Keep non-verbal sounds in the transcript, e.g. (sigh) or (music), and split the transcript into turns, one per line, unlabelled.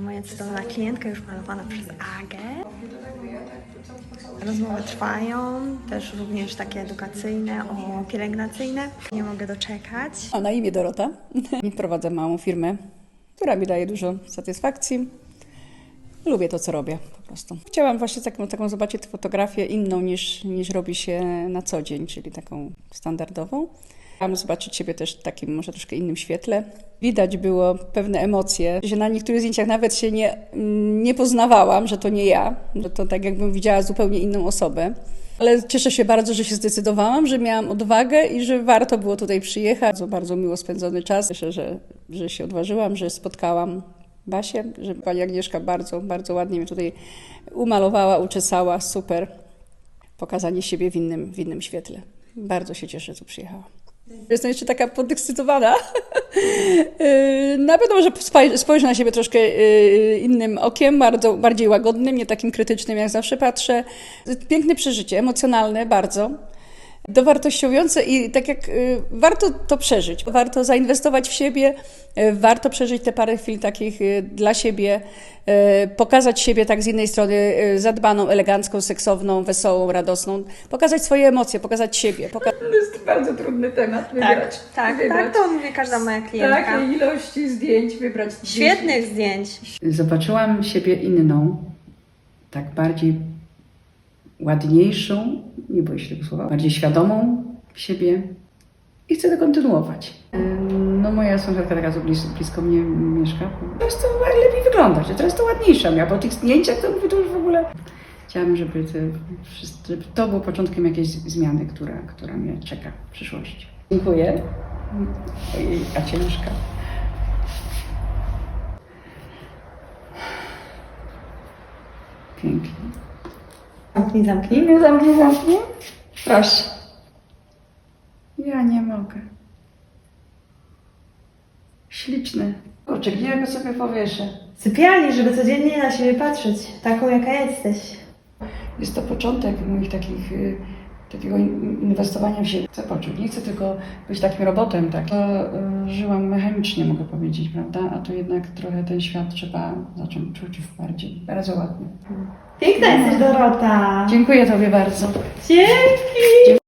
Moja cudowna klientka już malowana przez Agę. Rozmowy trwają, też również takie edukacyjne, o pielęgnacyjne. Nie mogę doczekać.
A na imię Dorota. (laughs) Prowadzę małą firmę, która mi daje dużo satysfakcji. Lubię to, co robię po prostu. Chciałam właśnie taką, taką zobaczyć fotografię inną niż, niż robi się na co dzień, czyli taką standardową. Chciałam zobaczyć siebie też w takim może troszkę innym świetle. Widać było pewne emocje, że na niektórych zdjęciach nawet się nie, nie poznawałam, że to nie ja, że to tak jakbym widziała zupełnie inną osobę. Ale cieszę się bardzo, że się zdecydowałam, że miałam odwagę i że warto było tutaj przyjechać. Bardzo, bardzo miło spędzony czas. Cieszę, że, że się odważyłam, że spotkałam Basię, że pani Agnieszka bardzo, bardzo ładnie mnie tutaj umalowała, uczesała. Super. Pokazanie siebie w innym, w innym świetle. Bardzo się cieszę, że tu przyjechałam. Jestem jeszcze taka podekscytowana. Yy, (laughs) Na pewno spoj- spojrzę na siebie troszkę yy, innym okiem, bardzo, bardziej łagodnym, nie takim krytycznym, jak zawsze patrzę. Piękne przeżycie, emocjonalne bardzo. Dowartościujące i tak jak y, warto to przeżyć, warto zainwestować w siebie, y, warto przeżyć te parę chwil takich y, dla siebie, pokazać siebie tak z innej strony zadbaną, elegancką, seksowną, wesołą, radosną, pokazać swoje emocje, pokazać siebie. Poka- to jest bardzo trudny temat wybrać.
tak,
wybrać.
tak, to mówi każda moja klientka.
Takiej ilości zdjęć wybrać.
Świetnych zdjęć.
Zobaczyłam siebie inną, tak bardziej ładniejszą, nie boję się tego słowa, bardziej świadomą siebie i chcę to kontynuować. No moja sąsiadka teraz blisko, blisko mnie mieszka. Teraz to lepiej wyglądać, teraz to ładniejsza miała, po tych zdjęciach to mówię, to już w ogóle... Chciałam, żeby, te, żeby to było początkiem jakiejś zmiany, która, która mnie czeka w przyszłości. Dziękuję. Ojej, a ciężka. Pięknie.
Zamknij, zamknij.
Zamknij, zamknij. Proszę. Ja nie mogę. Śliczne. Kurczę, gdzie ja go sobie powieszę?
Sypialni, żeby codziennie na siebie patrzeć, taką jaka jesteś.
Jest to początek moich takich, y, takiego in- inwestowania w siebie. Chcę poczuć. Nie chcę tylko być takim robotem. Tak. To, y, żyłam mechanicznie, mogę powiedzieć, prawda? A tu jednak trochę ten świat trzeba zacząć czuć bardziej. Bardzo ładnie.
Piękna jesteś, Dorota.
Dziękuję Tobie bardzo.
Dzięki.